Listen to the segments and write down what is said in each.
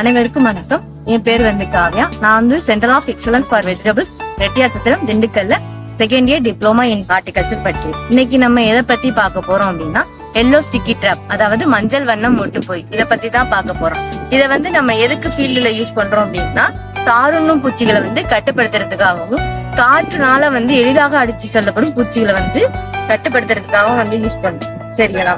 அனைவருக்கும் வணக்கம். என் பேர் வந்து காவ்யா. நான் வந்து centre of excellence for vegetables Reddiarchatram திண்டுக்கல்ல second year diploma in horticulture பற்றி இன்னைக்கு நம்ம எதை பத்தி பார்க்க போறோம் அப்படின்னா எல்லோ ஸ்டிக்கி ட்ராப் அதாவது மஞ்சள் வண்ணம் மொட்டு போய் இதை பத்தி தான் பார்க்க போறோம். இதை வந்து நம்ம எதுக்கு ஃபீல்டுல யூஸ் பண்றோம் அப்படின்னா சாருண்ணும் பூச்சிகளை வந்து கட்டுப்படுத்துறதுக்காகவும் காற்றுனால வந்து எளிதாக அடிச்சு செல்லப்படும் பூச்சிகளை வந்து கட்டுப்படுத்துறதுக்காகவும் வந்து யூஸ் பண்றோம். சரிங்களா?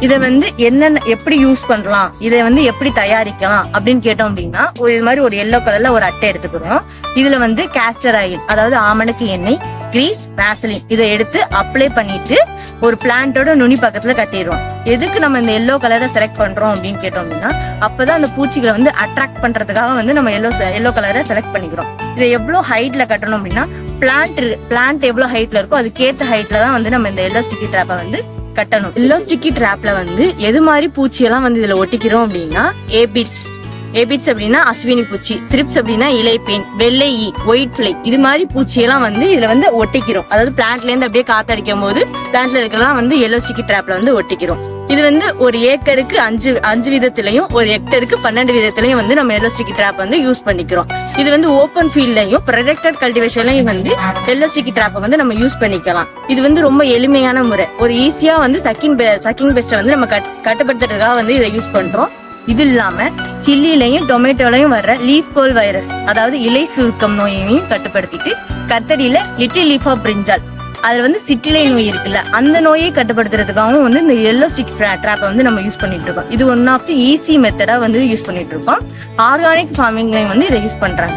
இதை வந்து என்னென்ன எப்படி யூஸ் பண்ணலாம் இதை வந்து எப்படி தயாரிக்கலாம் அப்படின்னு கேட்டோம் அப்படின்னா ஒரு இது மாதிரி ஒரு எல்லோ கலர்ல ஒரு அட்டை எடுத்துக்கிறோம். இதுல வந்து கேஸ்டர் ஆயில் அதாவது ஆமணக்கு எண்ணெய் கிரீஸ் வேசலின் இதை எடுத்து அப்ளை பண்ணிட்டு ஒரு பிளான்ட்டோட நுனி பக்கத்துல கட்டிடுவோம் எதுக்கு நம்ம இந்த எல்லோ கலரை செலக்ட் பண்றோம் அப்படின்னு கேட்டோம் அப்படின்னா அப்பதான் அந்த பூச்சிகளை வந்து அட்ராக்ட் பண்றதுக்காக வந்து நம்ம எல்லோ எல்லோ கலரை செலக்ட் பண்ணிக்கிறோம். இதை எவ்வளவு ஹைட்ல கட்டணும் அப்படின்னா பிளான்ட் பிளான்ட் எவ்வளவு ஹைட்ல இருக்கோ அதுக்கேற்ற ஹைட்ல தான் வந்து நம்ம இந்த எல்லோ ஸ்டிக்கி ட்ராப்பை வந்து கட்டணும். எல்லோ ஸ்டிக்கி ட்ராப்ல வந்து எது மாதிரி பூச்சியெல்லாம் வந்து இதுல ஒட்டிக்கிறோம் அப்படின்னா ஏபிட்ஸ் எபிட்ஸ் அப்படின்னா அஸ்வினி பூச்சி த்ரிப்ஸ் அப்படின்னா இலைப்பேன் வெள்ளை ஈ ஒயிட் ஃபிளை இது மாதிரி பூச்சியெல்லாம் வந்து இதுல வந்து ஒட்டிக்கிறோம். அதாவது பிளான்ட்ல இருந்து அப்படியே காத்தடிக்கும் போது பிளான்ட்ல இருக்கலாம் வந்து எல்லோ ஸ்டிக்கி ட்ராப்ல வந்து ஒட்டிக்கிறோம். இது வந்து ஒரு ஏக்கருக்கு அஞ்சு அஞ்சு விதத்திலையும் ஒரு ஹெக்டருக்கு பன்னெண்டு விதத்திலையும் வந்து நம்ம எல்லோ ஸ்டிக்கி ட்ராப் வந்து யூஸ் பண்ணிக்கிறோம். இது வந்து ஓப்பன் ஃபீல்ட்லையும் ப்ரொடெக்டட் கல்டிவேஷன்லையும் வந்து எல்லோ ஸ்டிக்கி ட்ராப்பை வந்து நம்ம யூஸ் பண்ணிக்கலாம். இது வந்து ரொம்ப எளிமையான முறை. ஒரு ஈஸியா வந்து சக்கிங் சக்கிங் பெஸ்ட்டை வந்து நம்ம கட் கட்டுப்படுத்துறதுக்காக வந்து இதை யூஸ் பண்றோம். இது இல்லாம சில்லிலையும் டொமேட்டோலையும் வர்ற லீஃப் கோல் வைரஸ் அதாவது இலை சுருக்கம் நோயையும் கட்டுப்படுத்திட்டு கத்தரியில லிட்டில் லீஃப் ஆஃப் பிரிஞ்சால் அதுல வந்து சிட்டிலை நோய் இருக்குல்ல அந்த நோயை கட்டுப்படுத்துறதுக்காகவும் வந்து இந்த எல்லோ ஸ்டிக் ட்ராப்பை வந்து நம்ம யூஸ் பண்ணிட்டு இருக்கோம். இது ஒன் ஆஃப் தி ஈஸி மெத்தடா வந்து யூஸ் பண்ணிட்டு இருக்கோம். ஆர்கானிக் ஃபார்மிங்லையும் வந்து இதை யூஸ் பண்றாங்க.